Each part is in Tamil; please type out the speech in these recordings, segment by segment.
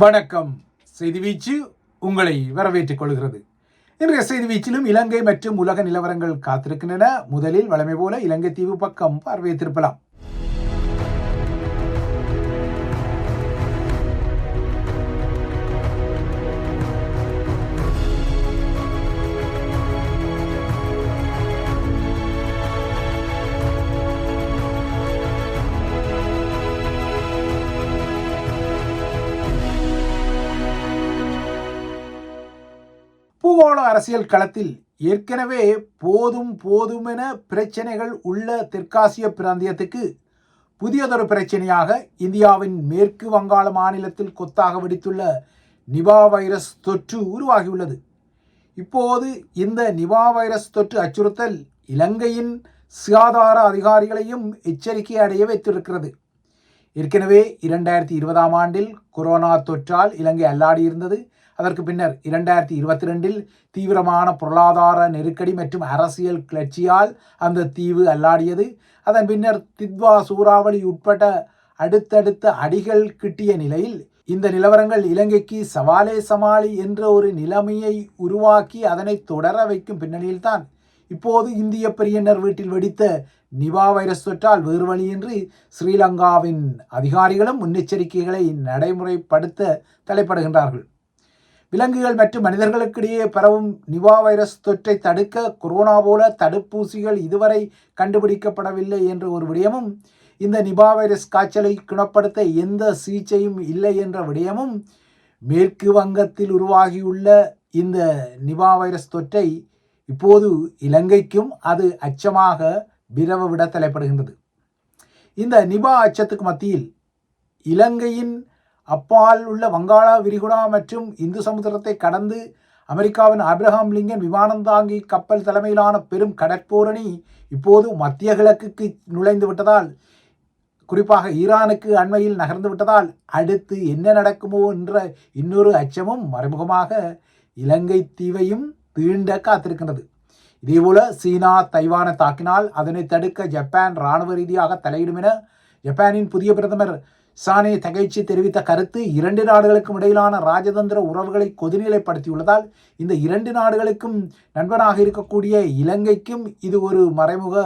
வணக்கம். செய்தி வீச்சு உங்களை வரவேற்றுக் கொள்கிறது. இன்றைய செய்தி வீச்சிலும் இலங்கை மற்றும் உலக நிலவரங்கள் காத்திருக்கின்றன. முதலில் வழமை போல இலங்கை தீவு பக்கம் பார்வையத்திருப்பலாம் திருப்பலாம் பூகோள அரசியல் களத்தில் ஏற்கனவே போதும் போதுமென பிரச்சனைகள் உள்ள தெற்காசிய பிராந்தியத்துக்கு புதியதொரு பிரச்சனையாக இந்தியாவின் மேற்கு வங்காள மாநிலத்தில் கொத்தாக வெடித்துள்ள நிபா வைரஸ் தொற்று உருவாகியுள்ளது. இப்போது இந்த நிபா வைரஸ் தொற்று அச்சுறுத்தல் இலங்கையின் சுகாதார அதிகாரிகளையும் எச்சரிக்கை அடைய வைத்திருக்கிறது. ஏற்கனவே இரண்டாயிரத்தி இருபதாம் ஆண்டில் கொரோனா தொற்றால் இலங்கை அல்லாடியிருந்தது. அதற்கு பின்னர் இரண்டாயிரத்தி இருபத்தி ரெண்டில் தீவிரமான பொருளாதார நெருக்கடி மற்றும் அரசியல் கிளர்ச்சியால் அந்த தீவு அல்லாடியது. அதன் பின்னர் தித்வா சூறாவளி உட்பட்ட அடுத்தடுத்த அடிகள் கிட்டிய நிலையில் இந்த நிலவரங்கள் இலங்கைக்கு சவாலே சமாளி என்ற ஒரு நிலைமையை உருவாக்கி அதனை தொடர வைக்கும் பின்னணியில்தான். இப்போது இந்திய பெரியனர் வீட்டில் வெடித்த நிபா வைரஸ் தொற்றால் வேறு வழியின்றி ஸ்ரீலங்காவின் அதிகாரிகளும் முன்னெச்சரிக்கைகளை நடைமுறைப்படுத்த தலைப்படுகின்றார்கள். விலங்குகள் மற்றும் மனிதர்களுக்கிடையே பரவும் நிவா வைரஸ் தொற்றை தடுக்க கொரோனா போல தடுப்பூசிகள் இதுவரை கண்டுபிடிக்கப்படவில்லை என்ற ஒரு விடயமும் இந்த நிபா வைரஸ் காய்ச்சலை குணப்படுத்த எந்த சிகிச்சையும் இல்லை என்ற விடயமும் மேற்கு வங்கத்தில் உருவாகியுள்ள இந்த நிபா வைரஸ் தொற்றை இப்போது இலங்கைக்கும் அது அச்சமாக விரவ விட தலைப்படுகின்றது. இந்த நிபா அச்சத்துக்கு மத்தியில் இலங்கையின் அப்பால் உள்ள வங்காள விரிகுடா மற்றும் இந்து சமுத்திரத்தை கடந்து அமெரிக்காவின் அப்ரஹாம் லிங்கன் விமானம் தாங்கி கப்பல் தலைமையிலான பெரும் கடற்போரணி இப்போது மத்திய கிழக்குக்கு நுழைந்து விட்டதால் குறிப்பாக ஈரானுக்கு அண்மையில் நகர்ந்து விட்டதால் அடுத்து என்ன நடக்குமோ என்ற இன்னொரு அச்சமும் மறைமுகமாக இலங்கை தீவையும் தீண்ட காத்திருக்கின்றது. இதேபோல சீனா தைவானை தாக்கினால் அதனை தடுக்க ஜப்பான் இராணுவ ரீதியாக தலையிடும் என ஜப்பானின் புதிய பிரதமர் சானே தகைச்சி தெரிவித்த கருத்து இரண்டு நாடுகளுக்கும் இடையிலான ராஜதந்திர உறவுகளை கொதிநிலைப்படுத்தியுள்ளதால் இந்த இரண்டு நாடுகளுக்கும் நண்பனாக இருக்கக்கூடிய இலங்கைக்கும் இது ஒரு மறைமுக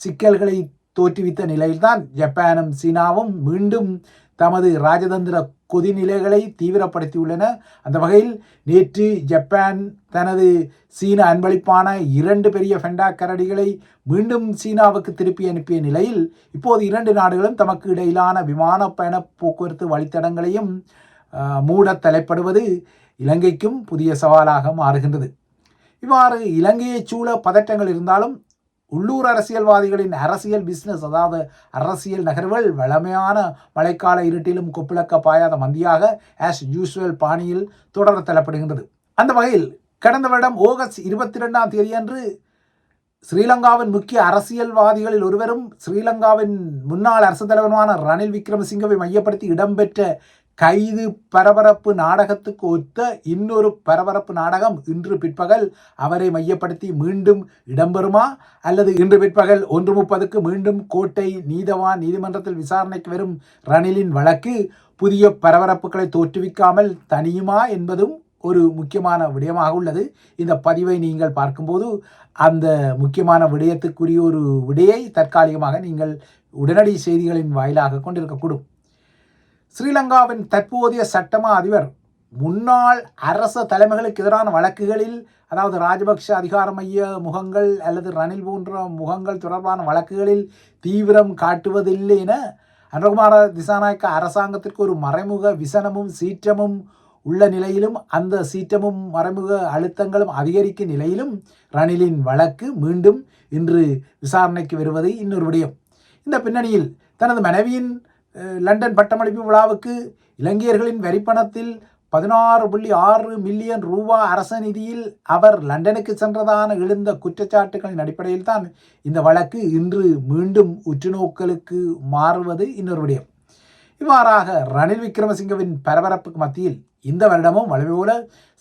சிக்கல்களை தோற்றுவித்த நிலையில்தான் ஜப்பானும் சீனாவும் மீண்டும் தமது ராஜதந்திர கொதிநிலைகளை தீவிரப்படுத்தியுள்ளன. அந்த வகையில் நேற்று ஜப்பான் தனது சீன அன்பளிப்பான இரண்டு பெரிய ஃபெண்டா கரடிகளை மீண்டும் சீனாவுக்கு திருப்பி அனுப்பிய நிலையில் இப்போது இரண்டு நாடுகளும் தமக்கு இடையிலான விமான பயண போக்குவரத்து வழித்தடங்களையும் மூட தலைப்படுவது இலங்கைக்கும் புதிய சவாலாக மாறுகின்றது. இவ்வாறு இலங்கையைச் சூழ பதட்டங்கள் இருந்தாலும் உள்ளூர் அரசியல்வாதிகளின் அரசியல் பிஸ்னஸ் அதாவது அரசியல் நகர்வுகள் வளமையான மழைக்கால இருட்டிலும் கொப்பிளக்க பாயாத மந்தியாக ஆஸ் யூஸ்வல் பாணியில் தொடர தள்ளப்படுகின்றது. அந்த வகையில் கடந்த வருடம் ஆகஸ்ட் இருபத்தி ரெண்டாம் தேதியன்று ஸ்ரீலங்காவின் முக்கிய அரசியல்வாதிகளில் ஒருவரும் ஸ்ரீலங்காவின் முன்னாள் அரசு தலைவருமான ரணில் விக்ரமசிங்கவை மையப்படுத்தி இடம்பெற்ற கைது பரபரப்பு நாடகத்துக்கு ஒத்த இன்னொரு பரபரப்பு நாடகம் இன்று பிற்பகல் அவரை மையப்படுத்தி மீண்டும் இடம்பெறுமா? அல்லது இன்று பிற்பகல் ஒன்று முப்பதுக்கு மீண்டும் கோட்டை நீதவான் நீதிமன்றத்தில் விசாரணைக்கு வரும் ரணிலின் வழக்கு புதிய பரபரப்புகளை தோற்றுவிக்காமல் தனியுமா என்பதும் ஒரு முக்கியமான விடயமாக உள்ளது. இந்த பதிவை நீங்கள் பார்க்கும்போது அந்த முக்கியமான விடயத்துக்குரிய ஒரு விடையை தற்காலிகமாக நீங்கள் உடனடி செய்திகளின் வாயிலாக கொண்டிருக்கக்கூடும். ஸ்ரீலங்காவின் தற்போதைய சட்டமா அதிபர் முன்னாள் அரச தலைமைகளுக்கு எதிரான வழக்குகளில் அதாவது ராஜபக்ஷ அதிகார மைய முகங்கள் அல்லது ரணில் போன்ற முகங்கள் தொடர்பான வழக்குகளில் தீவிரம் காட்டுவதில்லை என அனுகுமார திசாநாயக்க அரசாங்கத்திற்கு ஒரு மறைமுக விசனமும் சீற்றமும் உள்ள நிலையிலும் அந்த சீற்றமும் மறைமுக அழுத்தங்களும் அதிகரிக்கும் நிலையிலும் ரணிலின் வழக்கு மீண்டும் இன்று விசாரணைக்கு வருவது இன்னொரு விடயம். இந்த பின்னணியில் தனது மனைவியின் லண்டன் பட்டமளிப்பு விழாவுக்கு இலங்கையர்களின் வரிப்பணத்தில் பதினாறு புள்ளி ஆறு மில்லியன் ரூபா அரச நிதியில் அவர் லண்டனுக்கு சென்றதான எழுந்த குற்றச்சாட்டுகளின் அடிப்படையில் தான் இந்த வழக்கு இன்று மீண்டும் உற்றுநோக்கலுக்கு மாறுவது இன்னொரு விடயம். இவ்வாறாக ரணில் விக்ரமசிங்கவின் பரபரப்புக்கு மத்தியில் இந்த வருடமும் வலிமையோல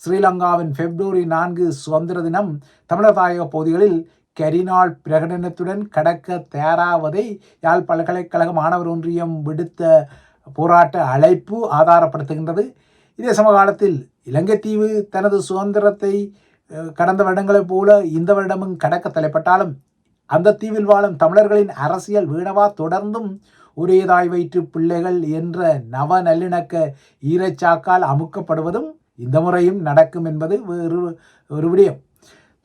ஸ்ரீலங்காவின் பிப்ரவரி நான்கு சுதந்திர தினம் தமிழர் தாயக பகுதிகளில் கரிநாள் பிரகடனத்துடன் கடக்க தயாராவதை யாழ் பல்கலைக்கழக மாணவர் ஒன்றியம் விடுத்த போராட்ட அழைப்பு ஆதாரப்படுத்துகின்றது. இதே சமகாலத்தில் இலங்கை தீவு தனது சுதந்திரத்தை கடந்த வருடங்களைப் போல இந்த வருடமும் கடக்க தலைப்பட்டாலும் அந்த தீவில் வாழும் தமிழர்களின் அரசியல் வீணவா தொடர்ந்தும் ஒரேதாய் வயிற்று பிள்ளைகள் என்ற நவ நல்லிணக்க ஈரச்சாக்கால் அமுக்கப்படுவதும் இந்த முறையும் நடக்கும் என்பது வேறு ஒரு விடயம்.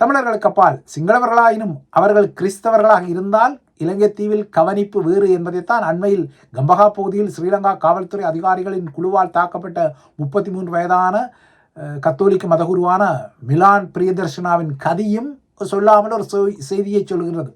தமிழர்களுக்கு அப்பால் சிங்களவர்களாயினும் அவர்கள் கிறிஸ்தவர்களாக இருந்தால் இலங்கை தீவில் கவனிப்பு வேறு என்பதைத்தான் அண்மையில் கம்பகா பகுதியில் ஸ்ரீலங்கா காவல்துறை அதிகாரிகளின் குழுவால் தாக்கப்பட்ட முப்பத்தி மூன்று வயதான கத்தோலிக்க மதகுருவான மிலான் பிரியதர்ஷனாவின் கதியும் சொல்லாமல் ஒரு செய்தியை சொல்கிறது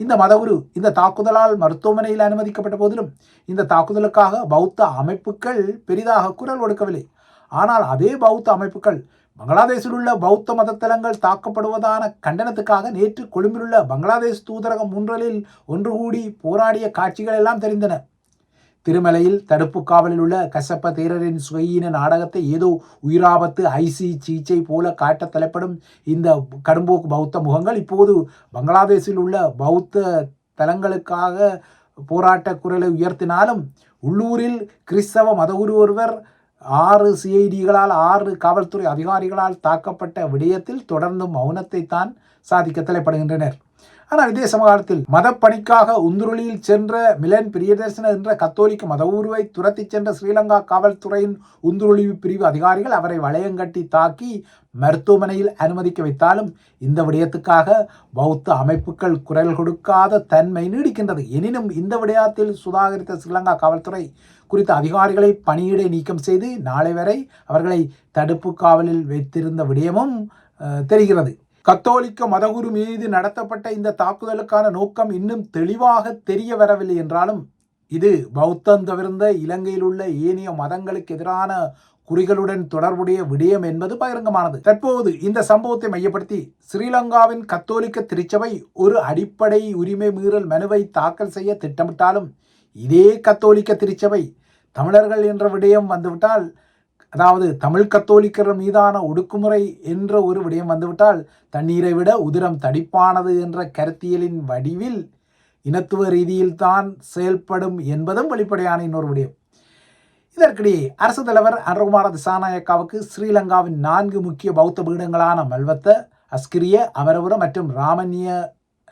இந்த மதகுரு இந்த தாக்குதலால் மருத்துவமனையில் அனுமதிக்கப்பட்ட போதிலும் இந்த தாக்குதலுக்காக பௌத்த அமைப்புகள் பெரிதாக குரல் கொடுக்கவில்லை. ஆனால் அதே பௌத்த அமைப்புகள் பங்களாதேஷில் உள்ள பௌத்த மதத்தலங்கள் தாக்கப்படுவதான கண்டனத்துக்காக நேற்று கொழும்பிலுள்ள பங்களாதேஷ் தூதரகம் முன்றலில் ஒன்று கூடி போராடிய காட்சிகள் எல்லாம் தெரிந்தன. திருமலையில் தடுப்பு காவலில் உள்ள கசப்ப தேரரின் சுயீன நாடகத்தை ஏதோ உயிராபத்து ஐசி சீச்சை போல காட்ட தலைப்படும் இந்த கடும்போக்கு பௌத்த முகங்கள் இப்போது பங்களாதேஷில் உள்ள பௌத்த தலங்களுக்காக போராட்ட குரலை உயர்த்தினாலும் உள்ளூரில் கிறிஸ்தவ மதகுரு ஒருவர் ஆறு சிஐடிகளால் ஆறு காவல்துறை அதிகாரிகளால் தாக்கப்பட்ட விடயத்தில் தொடர்ந்து மௌனத்தை தான் சாதிக்க தலைப்படுகின்றனர் ஆனால் இதே சமகாலத்தில் மதப்பணிக்காக உந்துருளியில் சென்ற மிலன் பிரியதர்சன என்ற கத்தோலிக்க மத ஊர்வை துரத்திச் சென்ற ஸ்ரீலங்கா காவல்துறையின் உந்துருளி பிரிவு அதிகாரிகள் அவரை வளையங்கட்டி தாக்கி மருத்துவமனையில் அனுமதிக்க வைத்தாலும் இந்த விடயத்துக்காக பௌத்த அமைப்புகள் குரல் கொடுக்காத தன்மை நீடிக்கின்றது. எனினும் இந்த விடயத்தில் சுதாகரித்த ஸ்ரீலங்கா காவல்துறை குறித்த அதிகாரிகளை பணியிடை நீக்கம் செய்து நாளை வரை அவர்களை தடுப்பு காவலில் வைத்திருந்த விடயமும் தெரிகிறது. கத்தோலிக்க மதகுரு மீது நடத்தப்பட்ட இந்த தாக்குதலுக்கான நோக்கம் இன்னும் தெளிவாக தெரிய வரவில்லை என்றாலும் இது பௌத்தம் தவிர்ந்த இலங்கையில் உள்ள ஏனைய மதங்களுக்கு எதிரான குறிகளுடன் தொடர்புடைய விடயம் என்பது பகிரங்கமானது. தற்போது இந்த சம்பவத்தை மையப்படுத்தி ஸ்ரீலங்காவின் கத்தோலிக்க திருச்சபை ஒரு அடிப்படை உரிமை மீறல் மனுவை தாக்கல் செய்ய திட்டமிட்டாலும் இதே கத்தோலிக்க திருச்சபை தமிழர்கள் என்ற விடயம் வந்துவிட்டால் அதாவது தமிழ் கத்தோலிக்கர் மீதான ஒடுக்குமுறை என்ற ஒரு விடயம் வந்துவிட்டால் தண்ணீரை விட உதிரம் தடிப்பானது என்ற கருத்தியலின் வடிவில் இனத்துவ ரீதியில் தான் செயல்படும் என்பதும் வெளிப்படையான இன்னொரு விடயம். இதற்கிடையே அரசு தலைவர் அனுகுமார திசாநாயக்காவுக்கு ஸ்ரீலங்காவின் நான்கு முக்கிய பௌத்த பீடங்களான மல்வத்த அஸ்கிரிய அமரபுரம் மற்றும் ராமன்ய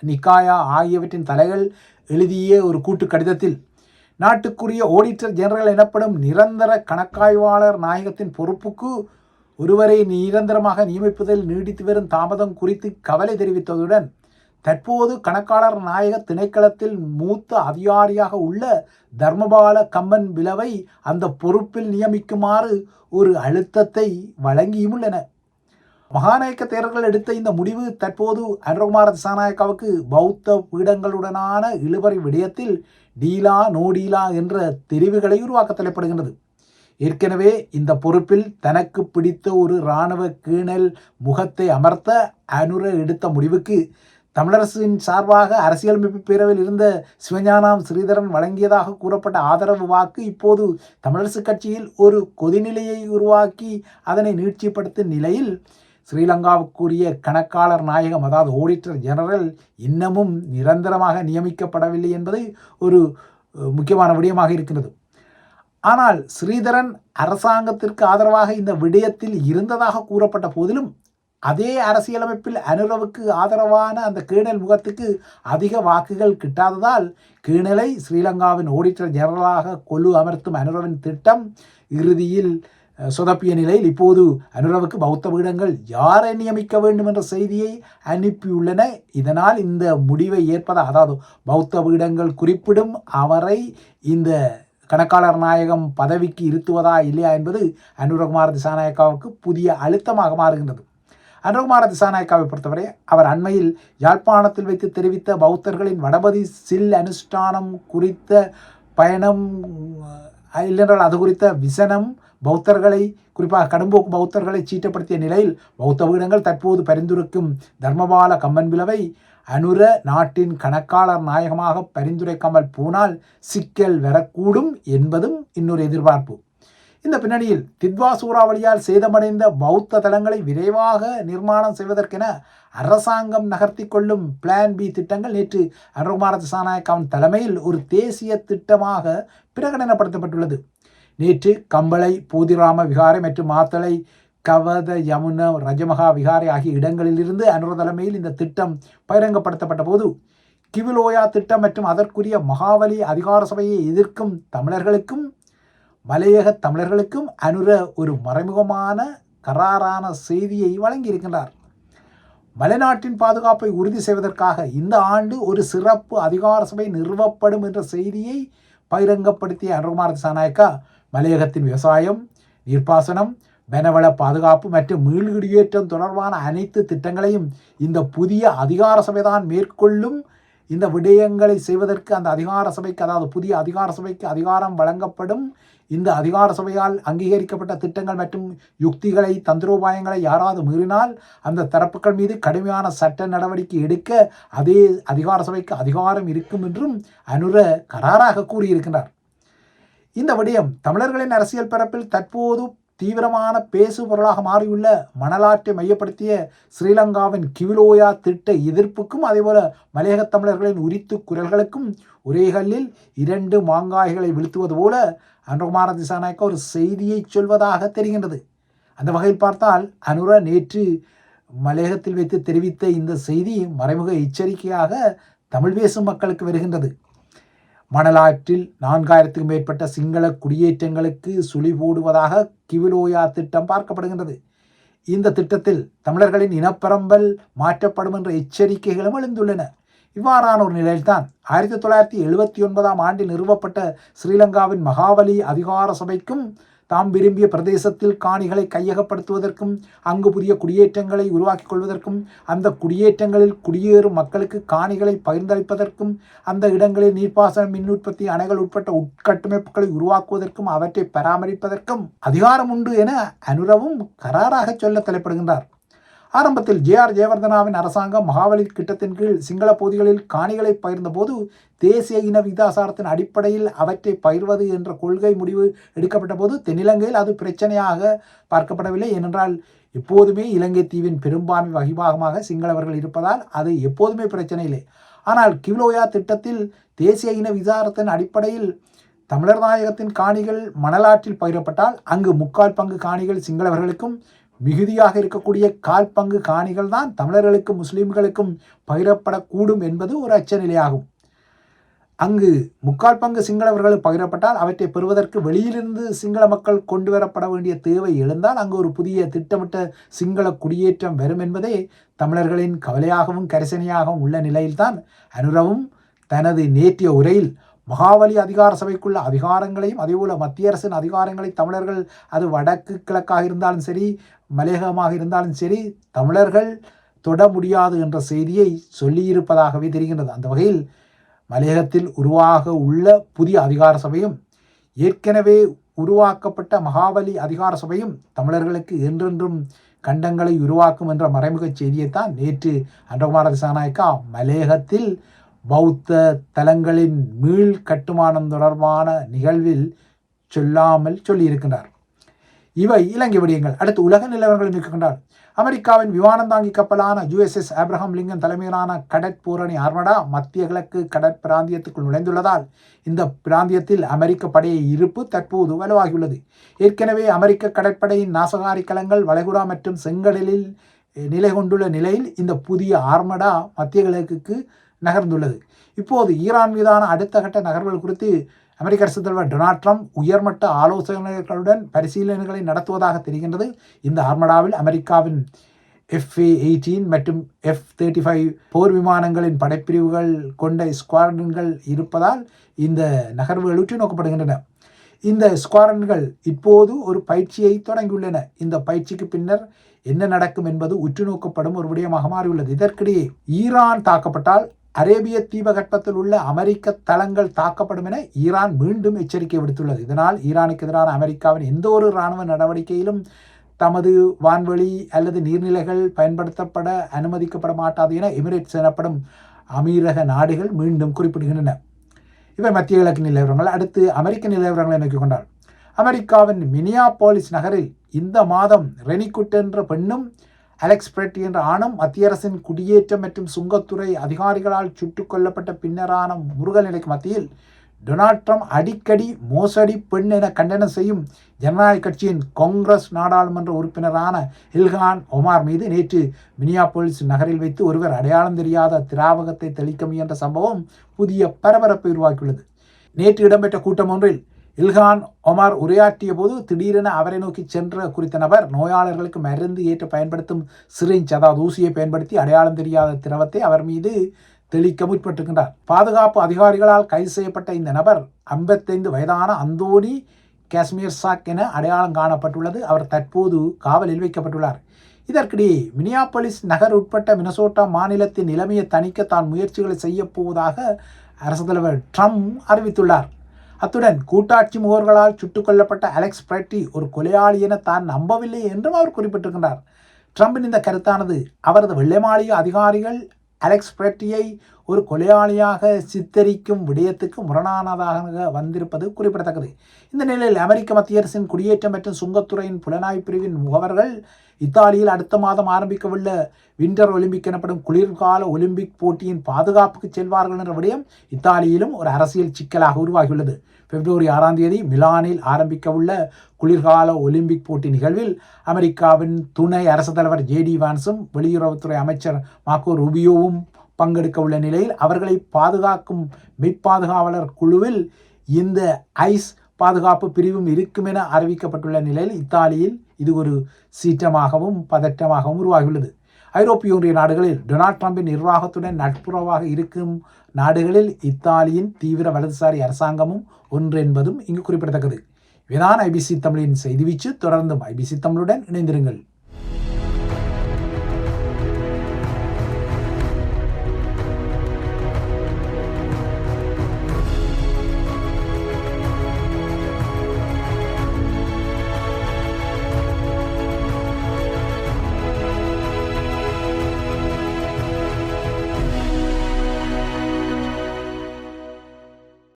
நிக்காயா ஆகியவற்றின் தலைகள் எழுதிய ஒரு கூட்டு கடிதத்தில் நாட்டுக்குரிய ஓடிட்டர் ஜெனரல் எனப்படும் நிரந்தர கணக்காய்வாளர் நாயகத்தின் பொறுப்புக்கு ஒருவரை நிரந்தரமாக நியமிப்பதில் நீடித்து வரும் தாமதம் குறித்து கவலை தெரிவித்ததுடன் தற்போது கணக்காளர் நாயக திணைக்களத்தில் மூத்த அதிகாரியாக உள்ள தர்மபால கம்மன் விளவை அந்த பொறுப்பில் நியமிக்குமாறு ஒரு அழுத்தத்தை வழங்கியும் உள்ளன. மகாநாயக்க தேரர்கள் எடுத்த இந்த முடிவு தற்போது அனுரகுமார திசாநாயக்காவுக்கு பௌத்த பீடங்களுடனான இழுபறி விடயத்தில் டீலா நோடீலா என்ற தெரிவுகளை உருவாக்க தலைப்படுகின்றது ஏற்கனவே இந்த பொறுப்பில் தனக்கு பிடித்த ஒரு இராணுவ கீழல் முகத்தை அமர்த்த அனுர எடுத்த முடிவுக்கு தமிழரசின் சார்பாக அரசியலமைப்பு பேரவையில் இருந்த சிவஞானாம் ஸ்ரீதரன் வழங்கியதாக கூறப்பட்ட ஆதரவு வாக்கு இப்போது தமிழரசு கட்சியில் ஒரு கொதிநிலையை உருவாக்கி அதனை நீட்சிப்படுத்தும் நிலையில் ஸ்ரீலங்காவுக்குரிய கணக்காளர் நாயகம் அதாவது ஆடிட்டர் ஜெனரல் இன்னமும் நிரந்தரமாக நியமிக்கப்படவில்லை என்பது ஒரு முக்கியமான விடயமாக இருக்கிறது. ஆனால் ஸ்ரீதரன் அரசாங்கத்திற்கு ஆதரவாக இந்த விடயத்தில் இருந்ததாக கூறப்பட்ட போதிலும் அதே அரசியலமைப்பில் அனுரவுக்கு ஆதரவான அந்த கீழல் முகத்துக்கு அதிக வாக்குகள் கிட்டாததால் கீழலை ஸ்ரீலங்காவின் ஆடிட்டர் ஜெனரலாக கொலு அமர்த்தும் அனுரவின் திட்டம் இறுதியில் சொதப்பிய நிலையில் இப்போது அனுரவுக்கு பௌத்த பீடங்கள் யாரை நியமிக்க வேண்டும் என்ற செய்தியை அனுப்பியுள்ளன. இதனால் இந்த முடிவை ஏற்பதா அதாவது பௌத்த பீடங்கள் குறிப்பிடும் அவரை இந்த கணக்காளர் நாயகம் பதவிக்கு இருத்துவதா இல்லையா என்பது அனுரகுமார் திசாநாயக்காவுக்கு புதிய அழுத்தமாக மாறுகின்றது. அனுகுமார திசாநாயக்காவை பொறுத்தவரை அவர் அண்மையில் யாழ்ப்பாணத்தில் வைத்து தெரிவித்த பௌத்தர்களின் வடபதி சில் அனுஷ்டானம் குறித்த பயணம் இல்லை என்றால் அது குறித்த விசனம் பௌத்தர்களை குறிப்பாக கடும்போக்கு பௌத்தர்களை சீட்டப்படுத்திய நிலையில் பௌத்த பீடங்கள் தற்போது பரிந்துரைக்கும் தர்மபால கம்மன் விளவை அனுர நாட்டின் கணக்காளர் நாயகமாக பரிந்துரைக்காமல் போனால் சிக்கல் வரக்கூடும் என்பதும் இன்னொரு எதிர்பார்ப்பு. இந்த பின்னணியில் தித்வா சூறாவளியால் சேதமடைந்த பௌத்த தலங்களை விரைவாக நிர்மாணம் செய்வதற்கென அரசாங்கம் நகர்த்தி கொள்ளும் பிளான் பி திட்டங்கள் நேற்று அருகுமார திசாநாயக்காவின் தலைமையில் ஒரு தேசிய திட்டமாக பிரகடனப்படுத்தப்பட்டுள்ளது. நேற்று கம்பளை பூதிராம விகாரை மற்றும் மாத்தளை கவத யமுன ரஜமகா விகாரை ஆகிய இடங்களிலிருந்து அனுர தலைமையில் இந்த திட்டம் பகிரங்கப்படுத்தப்பட்ட போது கிவிலோயா திட்டம் மற்றும் அதற்குரிய மகாவலி அதிகார சபையை எதிர்க்கும் தமிழர்களுக்கும் மலையக தமிழர்களுக்கும் அனுர ஒரு மறைமுகமான கராரான செய்தியை வழங்கியிருக்கின்றார். மலைநாட்டின் பாதுகாப்பை உறுதி செய்வதற்காக இந்த ஆண்டு ஒரு சிறப்பு அதிகார சபை நிறுவப்படும் என்ற செய்தியை பகிரங்கப்படுத்திய அனுகுமார் திசாநாயக்கா மலையகத்தின் விவசாயம் நீர்ப்பாசனம் வனவள பாதுகாப்பு மற்றும் மீள்குடியேற்றம் தொடர்பான அனைத்து திட்டங்களையும் இந்த புதிய அதிகார சபைதான் மேற்கொள்ளும். இந்த விடயங்களை செய்வதற்கு அந்த அதிகார சபைக்கு அதாவது புதிய அதிகார சபைக்கு அதிகாரம் வழங்கப்படும். இந்த அதிகார சபையால் அங்கீகரிக்கப்பட்ட திட்டங்கள் மற்றும் யுக்திகளை தந்திரோபாயங்களை யாராவது மீறினால் அந்த தரப்புகள் மீது கடுமையான சட்ட நடவடிக்கை எடுக்க அதே அதிகார சபைக்கு அதிகாரம் இருக்கும் என்றும் அனுர கராராக கூறியிருக்கின்றார். இந்த விடயம் தமிழர்களின் அரசியல் பரப்பில் தற்போது தீவிரமான பேசு பொருளாக மாறியுள்ள மணலாற்றை மையப்படுத்திய ஸ்ரீலங்காவின் கிவிலோயா திட்ட எதிர்ப்புக்கும் அதேபோல மலையக தமிழர்களின் உரித்து குரல்களுக்கும் ஒரே கல்லில் இரண்டு மாங்காய்களை வீழ்த்துவது போல அனுகுமார திசாநாயக்க ஒரு செய்தியை சொல்வதாக தெரிகின்றது. அந்த வகையில் பார்த்தால் அனுர நேற்று மலையகத்தில் வைத்து தெரிவித்த இந்த செய்தி மறைமுக எச்சரிக்கையாக தமிழ் பேசும் மக்களுக்கு வருகின்றது. மணலாற்றில் நான்காயிரத்துக்கும் மேற்பட்ட சிங்கள குடியேற்றங்களுக்கு சுழி போடுவதாக கிவிலோயா திட்டம் பார்க்கப்படுகின்றது. இந்த திட்டத்தில் தமிழர்களின் இனப்பரம்பல் மாற்றப்படும் என்ற எச்சரிக்கைகளும் எழுந்துள்ளன. இவ்வாறான ஒரு நிலையில்தான் ஆயிரத்தி தொள்ளாயிரத்தி எழுபத்தி ஒன்பதாம் ஆண்டில் நிறுவப்பட்ட ஸ்ரீலங்காவின் மகாவலி அதிகார சபைக்கும் தாம் விரும்பிய பிரதேசத்தில் காணிகளை கையகப்படுத்துவதற்கும் அங்கு புதிய குடியேற்றங்களை உருவாக்கிக் கொள்வதற்கும் அந்த குடியேற்றங்களில் குடியேறும் மக்களுக்கு காணிகளை பகிர்ந்தளிப்பதற்கும் அந்த இடங்களில் நீர்ப்பாசன மின் உற்பத்தி அணைகள் உட்பட்ட உட்கட்டமைப்புகளை உருவாக்குவதற்கும் அவற்றை பராமரிப்பதற்கும் அதிகாரம் உண்டு என அனுரவும் கராராக சொல்ல தலைப்படுகின்றார். ஆரம்பத்தில் ஜே ஆர் ஜெயவர்தனாவின் அரசாங்கம் மகாவலி திட்டத்தின் கீழ் சிங்கள பகுதிகளில் காணிகளை பகிர்ந்தபோது தேசிய இன விகிதாசாரத்தின் அடிப்படையில் அவற்றை பயிர்வது என்ற கொள்கை முடிவு எடுக்கப்பட்ட போது தென்னிலங்கையில் அது பிரச்சனையாக பார்க்கப்படவில்லை. ஏனென்றால் எப்போதுமே இலங்கை தீவின் பெரும்பான்மை வகிபாகமாக சிங்களவர்கள் இருப்பதால் அது எப்போதுமே பிரச்சனை இல்லை. ஆனால் கிவ்லோயா திட்டத்தில் தேசிய இன விசாரத்தின் அடிப்படையில் தமிழர் நாயகத்தின் காணிகள் மணலாற்றில் பயிரப்பட்டால் அங்கு முக்கால் பங்கு காணிகள் சிங்களவர்களுக்கும் மிகுதியாக இருக்கக்கூடிய கால் பங்கு காணிகள் தான் தமிழர்களுக்கும் முஸ்லீம்களுக்கும் பகிரப்படக்கூடும் என்பது ஒரு அச்சநிலையாகும். அங்கு முக்கால் பங்கு சிங்களவர்கள் பகிரப்பட்டால் அவற்றை பெறுவதற்கு வெளியிலிருந்து சிங்கள மக்கள் கொண்டு வரப்பட வேண்டிய தேவை எழுந்தால் அங்கு ஒரு புதிய திட்டமிட்ட சிங்கள குடியேற்றம் வரும் என்பதே தமிழர்களின் கவலையாகவும் கரிசனையாகவும் உள்ள நிலையில்தான் அனுரவும் தனது நேற்றிய உரையில் மகாவலி அதிகார சபைக்குள்ள அதிகாரங்களையும் அதேபோல மத்திய அரசின் அதிகாரங்களை தமிழர்கள் அது வடக்கு கிழக்காக இருந்தாலும் சரி மலையகமாக இருந்தாலும் சரி தமிழர்கள் தொட முடியாது என்ற செய்தியை சொல்லியிருப்பதாகவே தெரிகின்றது. அந்த வகையில் மலையகத்தில் உருவாக உள்ள புதிய அதிகார சபையும் ஏற்கனவே உருவாக்கப்பட்ட மகாபலி அதிகார சபையும் தமிழர்களுக்கு என்றென்றும் கண்டங்களை உருவாக்கும் என்ற மறைமுக செய்தியைத்தான் நேற்று அன்றகுமார திசாநாயக்கா மலையகத்தில் பௌத்த தலங்களின் மீள் கட்டுமானம் தொடர்பான நிகழ்வில் சொல்லாமல் சொல்லியிருக்கின்றார். இவை இலங்கை விடயங்கள். அடுத்து உலக நிலவரங்களை நிற்கின்றார் அமெரிக்காவின் விமானம் தாங்கி கப்பலான யுஎஸ்எஸ் ஆப்ரஹாம் லிங்கன் தலைமையிலான கடற்பூரணி ஆர்மடா மத்திய கிழக்கு கடற்பிராந்தியத்துக்குள் நுழைந்துள்ளதால் இந்த பிராந்தியத்தில் அமெரிக்க படையை இருப்பு தற்போது வலுவாகியுள்ளது. ஏற்கனவே அமெரிக்க கடற்படையின் நாசகாரி கலங்கள் வளைகுடா மற்றும் செங்கடலில் நிலை கொண்டுள்ள நிலையில் இந்த புதிய ஆர்மடா மத்திய கிழக்குக்கு நகர்ந்துள்ளது. இப்போது ஈரான் மீதான அடுத்த கட்ட நகர்வுகள் குறித்து அமெரிக்க அரசு தலைவர் டொனால்ட் ட்ரம்ப் உயர்மட்ட ஆலோசகர்களுடன் பரிசீலனைகளை நடத்துவதாக தெரிகின்றது. இந்த ஆர்மடாவில் அமெரிக்காவின் எஃப்ஏ எயிட்டீன் மற்றும் எஃப் தேர்ட்டி ஃபைவ் போர் விமானங்களின் படைப்பிரிவுகள் கொண்ட ஸ்குவாட்ரன்கள் இருப்பதால் இந்த நகர்வுகள் உற்று நோக்கப்படுகின்றன. இந்த ஸ்குவாரன்கள் இப்போது ஒரு பயிற்சியை தொடங்கியுள்ளன. இந்த பயிற்சிக்கு பின்னர் என்ன நடக்கும் என்பது உற்று நோக்கப்படும் ஒரு விடயமாக மாறியுள்ளது. இதற்கிடையே ஈரான் தாக்கப்பட்டால் அரேபிய தீபகற்பத்தில் உள்ள அமெரிக்க தளங்கள் தாக்கப்படும் என ஈரான் மீண்டும் எச்சரிக்கை விடுத்துள்ளது. இதனால் ஈரானுக்கு எதிரான அமெரிக்காவின் எந்த ஒரு இராணுவ நடவடிக்கையிலும் தமது வான்வெளி அல்லது நீர்நிலைகள் பயன்படுத்தப்பட அனுமதிக்கப்பட மாட்டாது என எமிரேட்ஸ் எனப்படும் அமீரக நாடுகள் மீண்டும் குறிப்பிடுகின்றன. இவை மத்திய கிழக்கு நிலவரங்கள். அடுத்து அமெரிக்க நிலவரங்களை நோக்கிக் கொண்டார் அமெரிக்காவின் மினியாபோலிஸ் நகரில் இந்த மாதம் ரெனிகுட் என்ற பெண்ணும் அலெக்ஸ் பிரெட் என்ற ஆணும் மத்திய அரசின் குடியேற்றம் மற்றும் சுங்கத்துறை அதிகாரிகளால் சுட்டுக் கொல்லப்பட்ட பின்னரான முருகல் நிலைக்கு மத்தியில் டொனால்ட் ட்ரம்ப் அடிக்கடி மோசடி பெண் என கண்டனம் செய்யும் ஜனநாயக கட்சியின் காங்கிரஸ் நாடாளுமன்ற உறுப்பினரான இல்ஹான் ஒமார் மீது நேற்று மினியாபோலிஸ் நகரில் வைத்து ஒருவர் அடையாளம் தெரியாத திராவகத்தை தெளிக்க முயன்ற சம்பவம் புதிய பரபரப்பை உருவாக்கியுள்ளது. நேற்று இடம்பெற்ற கூட்டம் ஒன்றில் இல்ஹான் ஒமார் உரையாற்றிய போது திடீரென அவரை நோக்கி சென்ற குறித்த நபர் நோயாளர்களுக்கு மருந்து ஏற்று பயன்படுத்தும் சிரிஞ்ச் அதாவது ஊசியை பயன்படுத்தி அடையாளம் தெரியாத திரவத்தை அவர் மீது தெளிக்க முற்பட்டிருக்கின்றார். பாதுகாப்பு அதிகாரிகளால் கைது செய்யப்பட்ட இந்த நபர் ஐம்பத்தைந்து வயதான அந்தோனி காஷ்மீர் சாக் என அடையாளம் காணப்பட்டுள்ளது. அவர் தற்போது காவலில் வைக்கப்பட்டுள்ளார். இதற்கிடையே மினியாபலிஸ் நகர் உட்பட்ட மினசோட்டா மாநிலத்தின் நிலைமையை தணிக்க தான் முயற்சிகளை செய்யப்போவதாக அரசு தலைவர் ட்ரம்ப் அறிவித்துள்ளார். அத்துடன் கூட்டாட்சி முகவர்களால் சுட்டுக் கொல்லப்பட்ட அலெக்ஸ் பிரெட்டி ஒரு கொலையாளி என தான் நம்பவில்லை என்றும் அவர் குறிப்பிட்டிருக்கின்றார் ட்ரம்பின் இந்த கருத்தானது அவரது வெள்ளை மாளிகை அதிகாரிகள் அலெக்ஸ் பிரெட்டியை ஒரு கொலையாளியாக சித்தரிக்கும் விடயத்துக்கு முரணானதாக வந்திருப்பது குறிப்பிடத்தக்கது. இந்த நிலையில் அமெரிக்க மத்திய அரசின் குடியேற்றம் மற்றும் சுங்கத்துறையின் புலனாய்வு பிரிவின் முகவர்கள் இத்தாலியில் அடுத்த மாதம் ஆரம்பிக்கவுள்ள விண்டர் ஒலிம்பிக் எனப்படும் குளிர்கால ஒலிம்பிக் போட்டியின் பாதுகாப்புக்கு செல்வார்கள் என்ற விடயம் இத்தாலியிலும் ஒரு அரசியல் சிக்கலாக உருவாகியுள்ளது. பிப்ரவரி ஆறாம் தேதி மிலானில் ஆரம்பிக்கவுள்ள குளிர்கால ஒலிம்பிக் போட்டி நிகழ்வில் அமெரிக்காவின் துணை அரசு தலைவர் ஜேடி வான்ஸும் வெளியுறவுத்துறை அமைச்சர் மாக்கோ ரூபியோவும் பங்கெடுக்க உள்ள நிலையில் அவர்களை பாதுகாக்கும் மெய்ப்பாதுகாவலர் குழுவில் இந்த ஐஸ் பாதுகாப்பு பிரிவும் இருக்கும் என அறிவிக்கப்பட்டுள்ள நிலையில் இத்தாலியில் இது ஒரு சீற்றமாகவும் பதற்றமாகவும் உருவாகியுள்ளது. ஐரோப்பிய ஒன்றிய நாடுகளில் டொனால்ட் ட்ரம்பின் நிர்வாகத்துடன் நட்புறவாக இருக்கும் நாடுகளில் இத்தாலியின் தீவிர வலதுசாரி அரசாங்கமும் ஒன்று என்பதும் இங்கு குறிப்பிடத்தக்கது. இவைதான் ஐபிசி தமிழின் செய்தி வீச்சு. தொடர்ந்தும் ஐபிசி தமிழுடன் இணைந்திருங்கள்.